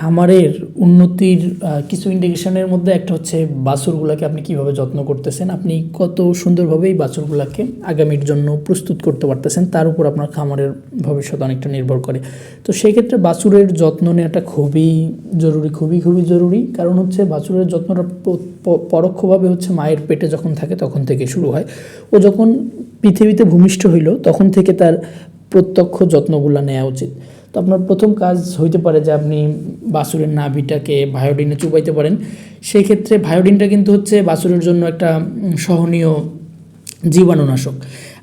খামারের উন্নতির কিছু ইন্ডিকেশনের মধ্যে একটা হচ্ছে বাছুরগুলোকে আপনি কীভাবে যত্ন করতেছেন? আপনি কত সুন্দরভাবে এই বাছুরগুলোকে আগামীর জন্য প্রস্তুত করতে পারতেছেন? তার উপর আপনার খামারের ভবিষ্যৎ অনেকটা নির্ভর করে। তো সেই ক্ষেত্রে বাছুরের যত্ন নেওয়াটা খুবই জরুরি, খুবই খুবই জরুরি। কারণ হচ্ছে বাছুরের যত্নটা পরোক্ষভাবে হচ্ছে মায়ের পেটে যখন থাকে তখন থেকে শুরু হয়। ও যখন পৃথিবীতে ভূমিষ্ঠ হইল তখন থেকে তার প্রত্যক্ষ যত্নগুলো নেওয়া উচিত। তো আপনার প্রথম কাজ হইতে পারে যে আপনি বাছুরের নাভিটাকে ভায়োডিনে চুবাইতে পারেন। সেই ক্ষেত্রে ভায়োডিনটা কিন্তু হচ্ছে বাছুরের জন্য একটা সহনীয় জীবাণুনাশক।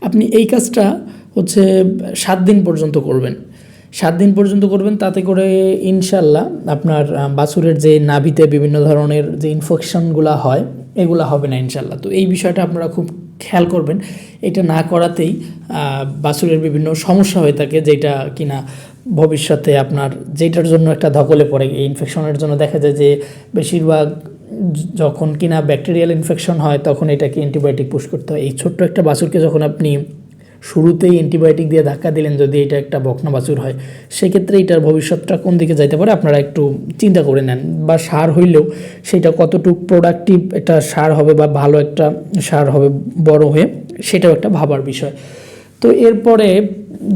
আপনি এই কাজটা হচ্ছে সাত দিন পর্যন্ত করবেন। সাত দিন পর্যন্ত করবেন, তাতে করে ইনশাল্লাহ আপনার বাছুরের যে নাভিতে বিভিন্ন ধরনের যে ইনফেকশনগুলো হয়, এগুলো হবে না ইনশাল্লাহ তো এই বিষয়টা আপনারা খুব খেয়াল করবেন। এটা না করাতেই বাছুরের বিভিন্ন সমস্যা হয়ে থাকে যেটা কিনা ভবিষ্যতে আপনার যেটার জন্য একটা ধকলে পড়ে, এই ইনফেকশনের জন্য দেখা যায় যে বেশিরভাগ যখন কিনা ব্যাকটেরিয়াল ইনফেকশন হয়, তখন এটাকে অ্যান্টিবায়োটিক পুশ করতে হয়। এই ছোট্ট একটা বাছুরকে যখন আপনি শুরুতেই অ্যান্টিবায়োটিক দিয়ে ধাক্কা দিলেন, যদি এটা একটা বকনা বাছুর হয়, সেক্ষেত্রে এটার ভবিষ্যৎটা কোন দিকে যাইতে পারে আপনারা একটু চিন্তা করে নেন। বা সার হইলেও সেটা কতটুকু প্রোডাক্টিভ একটা সার হবে বা ভালো একটা সার হবে বড় হয়ে, সেটাও একটা ভাবার বিষয়। তো এরপরে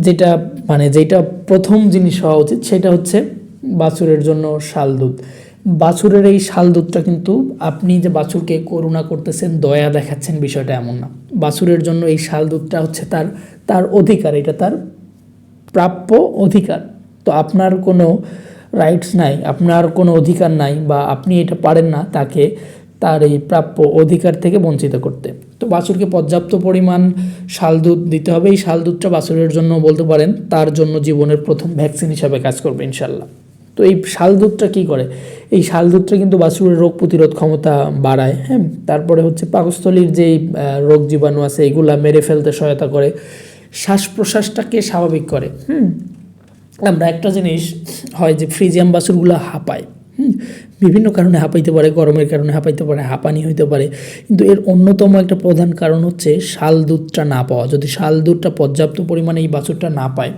যেটা মানে যেটা প্রথম জিনিস হওয়া উচিত সেটা হচ্ছে বাছুরের জন্য শাল দুধ। বাছুরের এই শাল দুধটা কিন্তু আপনি যে বাছুরকে করুণা করতেছেন, দয়া দেখাচ্ছেন বিষয়টা এমন না। বাছুরের জন্য এই শাল দুধটা হচ্ছে তার তার অধিকার, এটা তার প্রাপ্য অধিকার। তো আপনার কোনো রাইটস নাই, আপনার কোনো অধিকার নাই বা আপনি এটা পারেন না তাকে তার এই প্রাপ্য অধিকার থেকে বঞ্চিত করতে। তো বাছুরকে পর্যাপ্ত পরিমাণ শাল দুধ দিতে হবে। এই শাল দুধটা বাছুরের জন্য বলতে পারেন তার জন্য জীবনের প্রথম ভ্যাকসিন হিসাবে কাজ করবে ইনশাল্লাহ তো এই শাল দুধটা কী করে? এই শাল দুধটা কিন্তু বাছুরের রোগ প্রতিরোধ ক্ষমতা বাড়ায় হ্যাঁ? তারপরে হচ্ছে পাকস্থলীর যেই রোগ জীবাণু আছে, এগুলা মেরে ফেলতে সহায়তা করে। শ্বাস প্রশ্বাসটাকে স্বাভাবিক করে, হুম? আমরা একটা জিনিস হয় যে ফ্রিজিয়াম বাছুরগুলো হাঁপায়। বিভিন্ন কারণে হাঁপাইতে পারে, গরমের কারণে হাঁপাইতে পারে, হাঁপানি হইতে পারে। কিন্তু এর অন্যতম একটা প্রধান কারণ হচ্ছে শাল দুধটা না পাওয়া। যদি শাল দুধটা পর্যাপ্ত পরিমাণে এই বাছুরটা না পায়,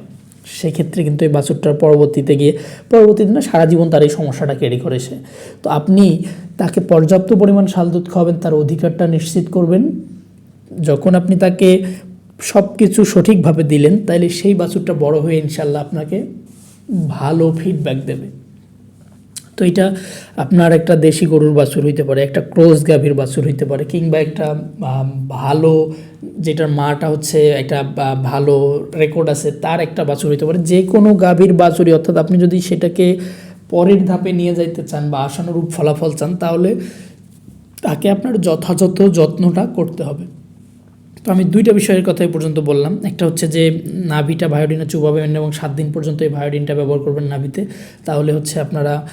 সেক্ষেত্রে কিন্তু এই বাছুরটার পরবর্তীতে গিয়ে, পরবর্তীতে না সারা জীবন তার এই সমস্যাটা ক্যারি করেছে তো আপনি তাকে পর্যাপ্ত পরিমাণ শাল দুধ খাওয়াবেন, তার অধিকারটা নিশ্চিত করবেন। যখন আপনি তাকে সব কিছু সঠিকভাবে দিলেন তাহলে সেই বাছুরটা বড় হয়ে ইনশাল্লাহ আপনাকে ভালো ফিডব্যাক দেবে। তো এটা আপনার একটা দেশি গরুর বাছুর হইতে পারে, একটা ক্রোজ গাভীর বাছুর হইতে পারে, কিংবা একটা ভালো যেটার মাটা হচ্ছে একটা ভালো রেকর্ড আছে, তার একটা বাছুর হইতে পারে। যে কোনো গাভীর বাছুরই, অর্থাৎ আপনি যদি সেটাকে পরের ধাপে নিয়ে যাইতে চান বা আশানুরূপ ফলাফল চান, তাহলে তাকে আপনার যথাযথ যত্নটা করতে হবে। তো আমি দুইটা বিষয়ের কথা পর্যন্ত বললাম। একটা হচ্ছে যে, নাভিটা ভায়োডিনে চুবাবেন এবং সাত দিন পর্যন্ত এই ভায়োডিনটা ব্যবহার করবেন নাভিতে। তাহলে হচ্ছে আপনারা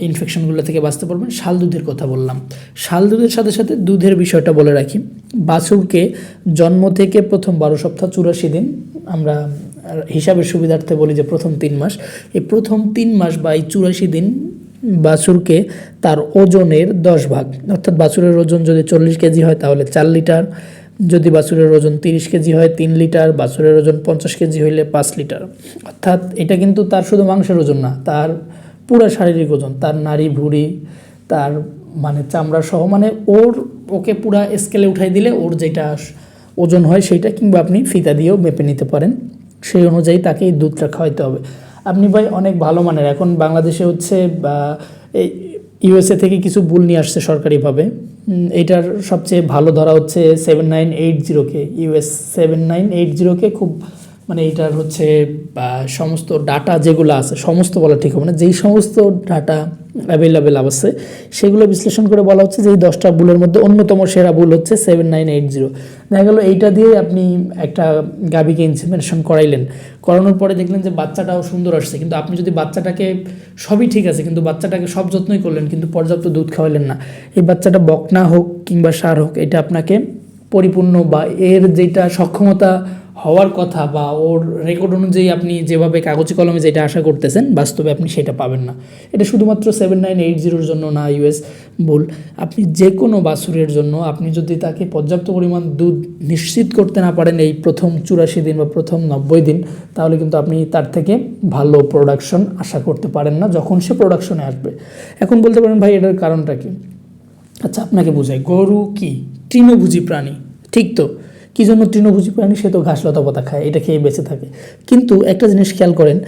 ইনফেকশনগুলো থেকে বাঁচতে পারবেন। শাল দুধের কথা বললাম। শাল দুধের সাথে সাথে দুধের বিষয়টা বলে রাখি। বাছুরকে জন্ম থেকে প্রথম বারো সপ্তাহ চুরাশি দিন আমরা হিসাবের সুবিধার্থে বলি যে প্রথম তিন মাস। এই প্রথম তিন মাস বা এই চুরাশি দিন বাছুরকে তার ওজনের দশ ভাগ। অর্থাৎ বাছুরের ওজন যদি চল্লিশ কেজি হয়, তাহলে চার লিটার। যদি বাছুরের ওজন তিরিশ কেজি হয়, তিন লিটার। বাছুরের ওজন পঞ্চাশ কেজি হইলে পাঁচ লিটার। অর্থাৎ এটা কিন্তু তার শুধু মাংসের ওজন না, তার পুরো শারীরিক ওজন তার নারী ভুঁড়ি তার মানে চামড়া সহ মানে ওর ওকে পুরা স্কেলে উঠাই দিলে ওর যেটা ওজন হয় সেইটা কিংবা আপনি ফিতা দিয়েও মেপে নিতে পারেন। সেই অনুযায়ী তাকে এই দুধটা খাওয়াইতে হবে। আপনি ভাই অনেক ভালো মানের। এখন বাংলাদেশে হচ্ছে বা এই ইউএসএ থেকে কিছু বুল নিয়ে আসছে সরকারিভাবে। উম, এইটার সবচেয়ে ভালো ধরা হচ্ছে সেভেন নাইন এইট জিরোকে ইউএস সেভেন নাইন এইট জিরোকে খুব মানে এইটার হচ্ছে সমস্ত ডাটা যেগুলো আছে, সমস্ত বলা ঠিক হবে না, যেই সমস্ত ডাটা অ্যাভেলেবেল আছে, সেগুলো বিশ্লেষণ করে বলা হচ্ছে যে এই দশটা বুলের মধ্যে অন্যতম সেরা বুল হচ্ছে সেভেন নাইন এইট জিরো দেখা গেলো এইটা দিয়ে আপনি একটা গাভীকে ইনসিমিনেশন করাইলেন। করানোর পরে দেখলেন যে বাচ্চাটাও সুন্দর আসছে, কিন্তু আপনি যদি বাচ্চাটাকে, সবই ঠিক আছে, কিন্তু বাচ্চাটাকে সব যত্নই করলেন, কিন্তু পর্যাপ্ত দুধ খাওয়াইলেন না। এই বাচ্চাটা বকনা হোক কিংবা সার হোক, এটা আপনাকে পরিপূর্ণ বা এর যেটা সক্ষমতা হওয়ার কথা বা ওর রেকর্ড অনুযায়ী আপনি যেভাবে কাগজে কলমে যেটা আশা করতেছেন, বাস্তবে আপনি সেটা পাবেন না। এটা শুধুমাত্র সেভেন নাইন এইট জিরোর জন্য না ইউএস ভুল। আপনি যে কোনো বাছুরের জন্য আপনি যদি তাকে পর্যাপ্ত পরিমাণ দুধ নিশ্চিত করতে না পারেন এই প্রথম চুরাশি দিন বা প্রথম নব্বই দিন, তাহলে কিন্তু আপনি তার থেকে ভালো প্রোডাকশন আশা করতে পারেন না যখন সে প্রোডাকশনে আসবে। এখন বলতে পারেন, ভাই, এটার কারণটা কি? আচ্ছা আপনাকে বোঝাই। গরু কি? তৃণভোজী প্রাণী। ঠিক তো? কী জন্য তৃণভোজী প্রাণী সে তো ঘাস লতা পাতা খায়? এটা খেয়ে বেঁচে থাকে। কিন্তু একটা জিনিস খেয়াল করেন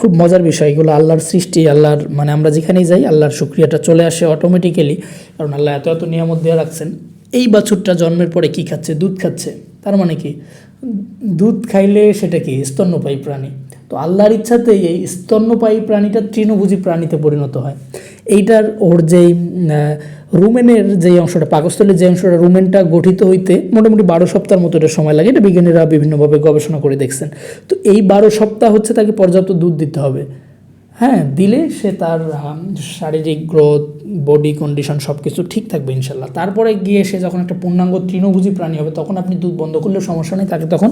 খুব মজার বিষয়, এগুলো আল্লাহর সৃষ্টি, আল্লাহর মানে আমরা যেখানেই যাই, আল্লাহর শুক্রিয়াটা চলে আসে অটোমেটিক্যালি কারণ আল্লাহ এত এত নিয়ামত দিয়ে রাখছেন। এই বাছুরটা জন্মের পরে কি খাচ্ছে? দুধ খাচ্ছে। তার মানে কি? দুধ খাইলে সেটা কি? স্তন্যপায়ী প্রাণী। তো আল্লাহর ইচ্ছাতেই এই স্তন্যপায়ী প্রাণীটা তৃণভোজী প্রাণীতে পরিণত হয়। এইটার ওর যেই রুমেনের যেই অংশটা, পাকস্থলীর যে অংশটা রুমেনটা গঠিত হইতে মোটামুটি বারো সপ্তাহের মতো এটা সময় লাগে। এটা বিজ্ঞানীরা বিভিন্নভাবে গবেষণা করে দেখছেন। তো এই বারো সপ্তাহ হচ্ছে তাকে পর্যাপ্ত দুধ দিতে হবে। হ্যাঁ দিলে সে তার শারীরিক গ্রোথ, বডি কন্ডিশন সব কিছু ঠিক থাকবে ইনশাল্লাহ। তারপরে গিয়ে সে যখন একটা পূর্ণাঙ্গ তৃণভোজী প্রাণী হবে, তখন আপনি দুধ বন্ধ করলেও সমস্যা নেই। তাকে তখন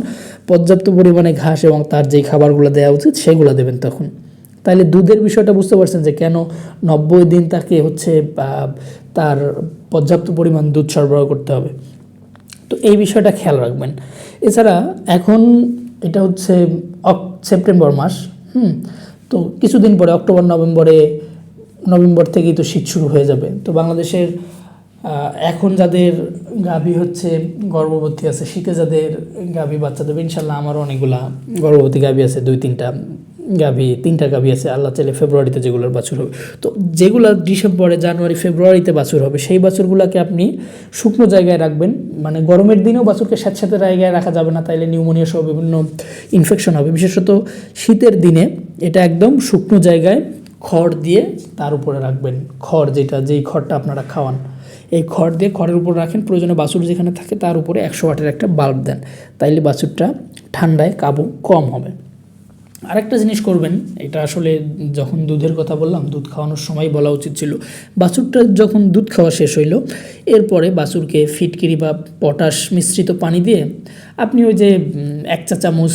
পর্যাপ্ত পরিমাণে ঘাস এবং তার যেই খাবারগুলো দেওয়া উচিত, সেগুলো দেবেন তখন। তাহলে দুধের বিষয়টা বুঝতে পারছেন যে কেন নব্বই দিন তাকে হচ্ছে তার পর্যাপ্ত পরিমাণ দুধ সরবরাহ করতে হবে। তো এই বিষয়টা খেয়াল রাখবেন। এছাড়া এখন এটা হচ্ছে সেপ্টেম্বর মাস, হুম? তো কিছুদিন পরে অক্টোবর, নভেম্বরে, নভেম্বর থেকেই তো শীত শুরু হয়ে যাবে। তো বাংলাদেশের এখন যাদের গাভী হচ্ছে গর্ভবতী আছে, শীতে যাদের গাভী বাচ্চা দেবে, ইনশাল্লাহ আমারও অনেকগুলা গর্ভবতী গাভী আছে, দুই তিনটা। গাভী, তিনটা গাভী আছে, আল্লাহ চাইলে ফেব্রুয়ারিতে যেগুলোর বাছুর হবে। তো যেগুলো ডিসেম্বরে, জানুয়ারি, ফেব্রুয়ারিতে বাছুর হবে, সেই বাছুরগুলোকে আপনি শুকনো জায়গায় রাখবেন। মানে গরমের দিনেও বাছুরকে স্যাঁতস্যাঁতে জায়গায় রাখা যাবে না, তাইলে নিউমোনিয়া সহ বিভিন্ন ইনফেকশন হবে। বিশেষত শীতের দিনে এটা একদম শুকনো জায়গায় খড় দিয়ে তার উপরে রাখবেন। খড় যেটা, যেই খড়টা আপনারা খাওয়ান, এই খড় দিয়ে খড়ের উপর রাখেন। প্রয়োজনে বাছুর যেখানে থাকে, তার উপরে একশো ওয়াটের একটা বাল্ব দেন, তাইলে বাছুরটা ঠান্ডায় কাবু কম হবে। আরেকটা জিনিস করবেন, এটা আসলে যখন দুধের কথা বললাম, দুধ খাওয়ানোর সময় বলা উচিত ছিল। বাছুরটা যখন দুধ খাওয়া শেষ হইল, এরপরে বাছুরকে ফিটকিরি বা পটাশ মিশ্রিত পানি দিয়ে আপনি ওই যে এক চা চামচ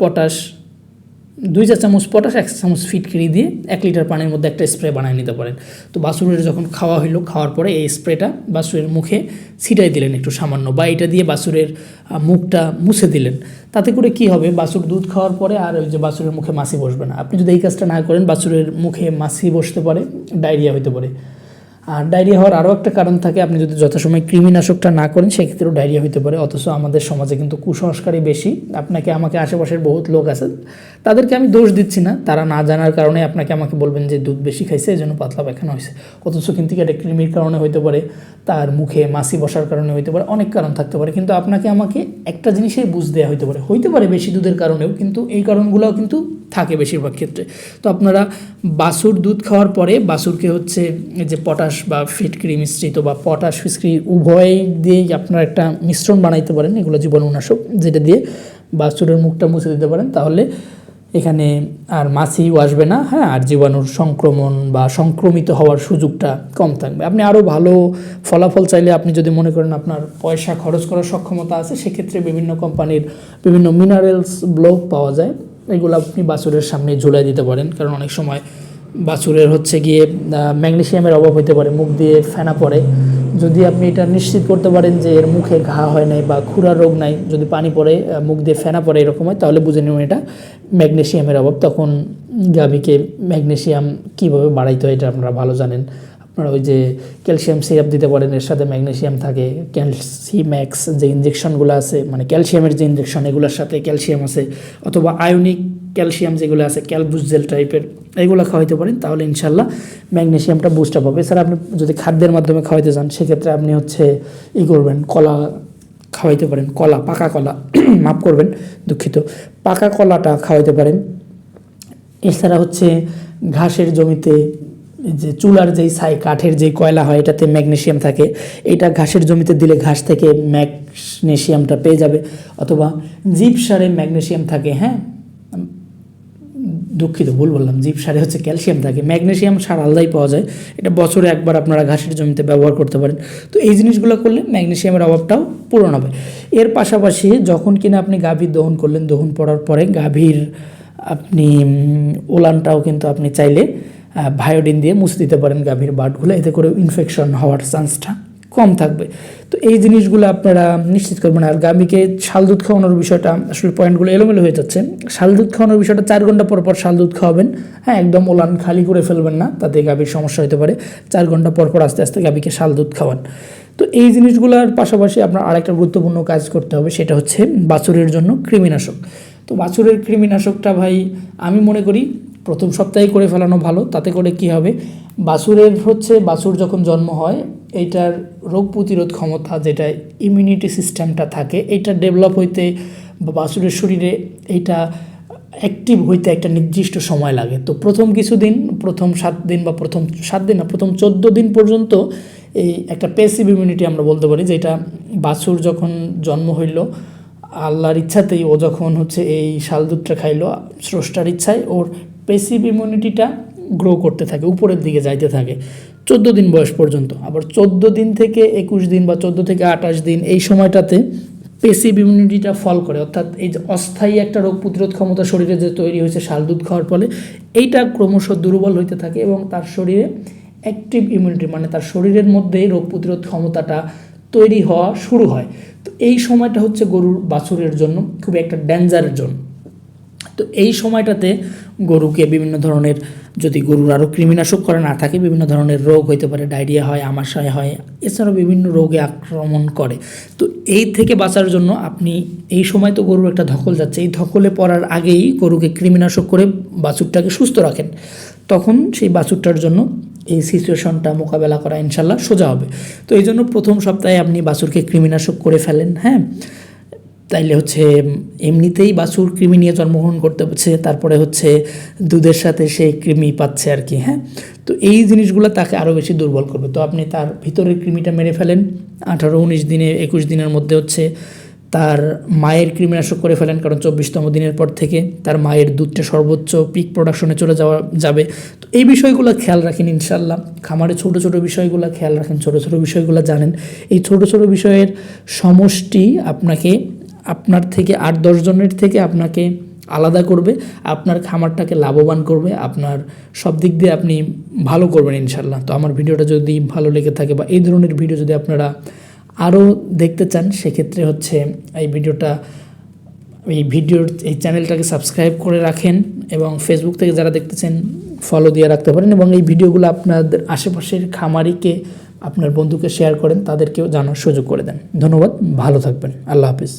পটাশ দুই চা চামচ পটাশ এক চামচ ফিটকিরি দিয়ে এক লিটার পানির মধ্যে একটা স্প্রে বানিয়ে নিতে পারেন। তো বাসুরের যখন খাওয়া হইল খাওয়ার পরে এই স্প্রেটা বাছুরের মুখে ছিটাই দিলেন একটু সামান্য বা এটা দিয়ে বাছুরের আহ, মুখটা মুছে দিলেন। তাতে করে কি হবে বাছুর দুধ খাওয়ার পরে আর ওই যে বাছুরের মুখে মাছি বসবে না। আপনি যদি এই কাজটা না করেন বাছুরের মুখে মাছি বসতে পারে ডায়রিয়া হতে পারে। আর ডায়রিয়া হওয়ার আরও একটা কারণ থাকে, আপনি যদি যথাসময় কৃমিনাশকটা না করেন, সেক্ষেত্রেও ডায়রিয়া হতে পারে। অথচ আমাদের সমাজে কিন্তু কুসংস্কারই বেশি। আপনাকে, আমাকে আশেপাশের বহুত লোক আছে, তাদেরকে আমি দোষ দিচ্ছি না। তারা না জানার কারণে আপনাকে আমাকে বলবেন যে দুধ বেশি খাইছে এই জন্য পাতলা পায়খানা হয়েছে অথচ কিন্তু এটা কৃমির কারণে হইতে পারে, তার মুখে মাছি বসার কারণে হইতে পারে, অনেক কারণ থাকতে পারে। কিন্তু আপনাকে আমাকে একটা জিনিসই বুঝ দেওয়া হইতে পারে। হইতে পারে বেশি দুধের কারণেও, কিন্তু এই কারণগুলোও কিন্তু থাকে বেশিরভাগ ক্ষেত্রে। তো আপনারা বাছুর দুধ খাওয়ার পরে বাছুরকে হচ্ছে যে পটাশ বা ফিটকিরি মিশ্রিত বা পটাশ ফিটকিরি উভয় দিয়েই আপনারা একটা মিশ্রণ বানাইতে পারেন, এগুলো জীবাণুনাশক, যেটা দিয়ে বাছুরের মুখটা মুছে দিতে পারেন। তাহলে এখানে আর মাছিও আসবে না হ্যাঁ আর জীবাণুর সংক্রমণ বা সংক্রমিত হওয়ার সুযোগটা কম থাকবে। আপনি আরও ভালো ফলাফল চাইলে আপনি যদি মনে করেন আপনার পয়সা খরচ করার সক্ষমতা আছে, সেক্ষেত্রে বিভিন্ন কোম্পানির বিভিন্ন মিনারেলস ব্লক পাওয়া যায়। এগুলো আপনি বাছুরের সামনে ঝুলাই দিতে পারেন। কারণ অনেক সময় বাছুরের হচ্ছে গিয়ে ম্যাগনেশিয়ামের অভাব হতে পারে, মুখ দিয়ে ফেনা পড়ে। যদি আপনি এটা নিশ্চিত করতে পারেন যে এর মুখে ঘা হয় নাই বা খুরা রোগ নাই, যদি পানি পড়ে মুখ দিয়ে ফেনা পড়ে এরকম হয়, তাহলে বুঝে নিন এটা ম্যাগনেশিয়ামের অভাব। তখন গাভীকে ম্যাগনেশিয়াম কীভাবে বাড়াইতে হয় এটা আপনারা ভালো জানেন। আপনারা ওই যে ক্যালসিয়াম সিরাপ দিতে পারেন, এর সাথে ম্যাগনেশিয়াম থাকে ক্যালসিম্যাক্স যে ইঞ্জেকশনগুলো আছে মানে ক্যালসিয়ামের যে ইঞ্জেকশন এগুলোর সাথে ক্যালসিয়াম আছে, অথবা আয়নিক ক্যালসিয়াম যেগুলো আছে ক্যালবুস জেল টাইপের এগুলো খাওয়াইতে পারেন, তাহলে ইনশাল্লাহ ম্যাগনেশিয়ামটা বুস্ট আপ হবে। এছাড়া আপনি যদি খাদ্যের মাধ্যমে খাওয়াইতে চান, সেক্ষেত্রে আপনি হচ্ছে ই করবেন, কলা খাওয়াইতে পারেন, কলা, পাকা কলা, মাফ করবেন, দুঃখিত। পাকা কলাটা খাওয়াইতে পারেন। এছাড়া হচ্ছে ঘাসের জমিতে যে চুলার যেই ছাই, কাঠের যেই কয়লা হয়, এটাতে ম্যাগনেশিয়াম থাকে। এটা ঘাসের জমিতে দিলে ঘাস থেকে ম্যাগনেশিয়ামটা পেয়ে যাবে, অথবা জিপ সারে ম্যাগনেসিয়াম থাকে হ্যাঁ? দুঃখিত, ভুল বললাম। জীব সারে হচ্ছে ক্যালসিয়াম থাকে। ম্যাগনেশিয়াম সার আলাদাই পাওয়া যায়। এটা বছরে একবার আপনারা ঘাসের জমিতে ব্যবহার করতে পারেন। তো এই জিনিসগুলো করলে ম্যাগনেশিয়ামের অভাবটাও পূরণ হবে। এর পাশাপাশি যখন কিনা আপনি গাভীর দহন করলেন, দহন পড়ার পরে গাভীর আপনি ওলানটাও কিন্তু আপনি চাইলে ভায়োডিন দিয়ে মুছে দিতে পারেন গাভীর বাটগুলো, এতে করে ইনফেকশন হওয়ার চান্সটা কম থাকবে। তো এই জিনিসগুলো আপনারা নিশ্চিত করবেন। আর গাভীকে শাল দুধ খাওয়ানোর বিষয়টা, আসলে পয়েন্টগুলো এলোমেলো হয়ে যাচ্ছে। শাল দুধ খাওয়ানোর বিষয়টা চার ঘণ্টা পর পর শাল দুধ খাওয়াবেন। হ্যাঁ একদম ওলান খালি করে ফেলবেন না, তাতে গাভীর সমস্যা হতে পারে। চার ঘণ্টা পর পর আস্তে আস্তে গাভীকে শাল দুধ খাওয়ান। তো এই জিনিসগুলোর পাশাপাশি আপনার আরেকটা গুরুত্বপূর্ণ কাজ করতে হবে, সেটা হচ্ছে বাছুরের জন্য কৃমিনাশক। তো বাছুরের কৃমিনাশকটা ভাই, আমি মনে করি প্রথম সপ্তাহে করে ফেলানো ভালো, তাতে করে কি হবে? বাছুরের হচ্ছে বাছুর যখন জন্ম হয়, এইটার রোগ প্রতিরোধ ক্ষমতা যেটা ইমিউনিটি সিস্টেমটা থাকে, এইটা ডেভেলপ হইতে বা বাছুরের শরীরে এইটা অ্যাক্টিভ হইতে একটা নির্দিষ্ট সময় লাগে। তো প্রথম কিছুদিন, প্রথম সাত দিন বা প্রথম সাত দিন না, প্রথম চোদ্দ দিন পর্যন্ত এই একটা পেসিভ ইমিউনিটি আমরা বলতে পারি, যেটা বাছুর যখন জন্ম হইল, আল্লাহর ইচ্ছাতেই ও যখন হচ্ছে এই শাল দুধটা খাইলো, স্রষ্টার ইচ্ছায় ওর পেসিভ ইমিউনিটিটা গ্রো করতে থাকে, উপরের দিকে যাইতে থাকে। চোদ্দ দিন বয়স পর্যন্ত। আবার চোদ্দ দিন থেকে একুশ দিন বা চোদ্দ থেকে আঠাশ দিন এই সময়টাতে পেসিভ ইমিউনিটিটা ফল করে। অর্থাৎ এই যে অস্থায়ী একটা রোগ প্রতিরোধ ক্ষমতা শরীরে যে তৈরি হয়েছে, শাল দুধ খাওয়ার ফলে, এইটা ক্রমশ দুর্বল হইতে থাকে এবং তার শরীরে অ্যাক্টিভ ইমিউনিটি মানে তার শরীরের মধ্যেই রোগ প্রতিরোধ ক্ষমতাটা তৈরি হওয়া শুরু হয়। তো এই সময়টা হচ্ছে গরুর বাছুরের জন্য খুবই একটা ডেঞ্জারের জন্য তো এই সময়টাতে গরুকে বিভিন্ন ধরনের যদি গরুর আরও কৃমিনাশক করে না থাকে, বিভিন্ন ধরনের রোগ হইতে পারে, ডায়রিয়া হয়, আমাশয় হয়, এছাড়াও বিভিন্ন রোগে আক্রমণ করে। তো এই থেকে বাঁচার জন্য আপনি এই সময় তো গরুর একটা ধকল যাচ্ছে, এই ধকলে পড়ার আগেই গরুকে কৃমিনাশক করে বাছুরটাকে সুস্থ রাখেন। তখন সেই বাছুরটার জন্য এই সিচুয়েশনটা মোকাবেলা করা ইনশাল্লাহ সোজা হবে। তো এই জন্য প্রথম সপ্তাহে আপনি বাছুরকে কৃমিনাশক করে ফেলেন হ্যাঁ? তাইলে হচ্ছে এমনিতেই বাছুর কৃমি নিয়ে জন্মগ্রহণ করতে হচ্ছে, তারপরে হচ্ছে দুধের সাথে সে কৃমি পাচ্ছে আর কি হ্যাঁ? তো এই জিনিসগুলো তাকে আরও বেশি দুর্বল করবে। তো আপনি তার ভিতরের কৃমিটা মেরে ফেলেন, আঠারো উনিশ দিনে একুশ দিনের মধ্যে হচ্ছে তার মায়ের কৃমিনাশক করে ফেলেন, কারণ চব্বিশতম দিনের পর থেকে তার মায়ের দুধটা সর্বোচ্চ পিক প্রোডাকশনে চলে যাওয়া, যাবে। তো এই বিষয়গুলো খেয়াল রাখেন ইনশাল্লাহ খামারে ছোট ছোট বিষয়গুলো খেয়াল রাখেন, ছোট ছোট বিষয়গুলো জানেন। এই ছোট ছোট বিষয়ের সমষ্টি আপনাকে আপনার থেকে আট দশজনের থেকে আপনাকে আলাদা করবে, আপনার খামারটাকে লাভবান করবে, আপনার সব দিক দিয়ে আপনি ভালো করবেন ইনশাল্লাহ তো আমার ভিডিওটা যদি ভালো লেগে থাকে বা এই ধরনের ভিডিও যদি আপনারা আরও দেখতে চান, সেক্ষেত্রে হচ্ছে এই ভিডিওটা, এই ভিডিওর, এই চ্যানেলটাকে সাবস্ক্রাইব করে রাখেন এবং ফেসবুক থেকে যারা দেখতেছেন ফলো দিয়ে রাখতে পারেন এবং এই ভিডিওগুলো আপনাদের আশেপাশের খামারিকে, আপনার বন্ধুকে শেয়ার করেন, তাদেরকেও জানার সুযোগ করে দেন। ধন্যবাদ, ভালো থাকবেন। আল্লাহ হাফিজ।